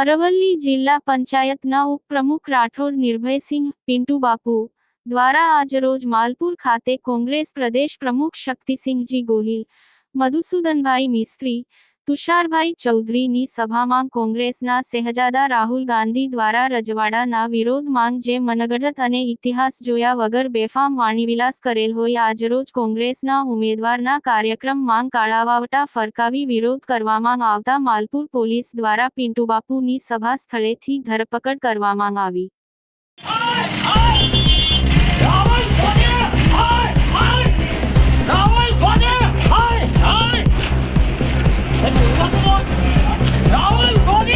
અરવલ્લી જિલ્લા પંચાયતના ઉપપ્રમુખ રાઠોડ નિર્ભયસિંહ પિન્ટુ બાપુ દ્વારા આજરોજ માલપુર ખાતે કોંગ્રેસ પ્રદેશ પ્રમુખ શક્તિસિંહજી ગોહિલ, મધુસૂદનભાઈ મિસ્ત્રી તુષારભાઈ ચૌધરીની સભામાં કોંગ્રેસના શહેજાદા રાહુલ ગાંધી દ્વારા રજવાડાના વિરોધ માંગ જે મનગઢત અને ઇતિહાસ જોયા વગર બેફામ વાણીવિલાસ કરેલ હોય, આજરોજ કોંગ્રેસના ઉમેદવારના કાર્યક્રમ માંગ કાળાવાવટા ફરકાવી વિરોધ કરવામાં આવતા માલપુર પોલીસ દ્વારા પિન્ટુબાપુની સભા સ્થળેથી ધરપકડ કરવામાં આવી. Jawohl, Conny!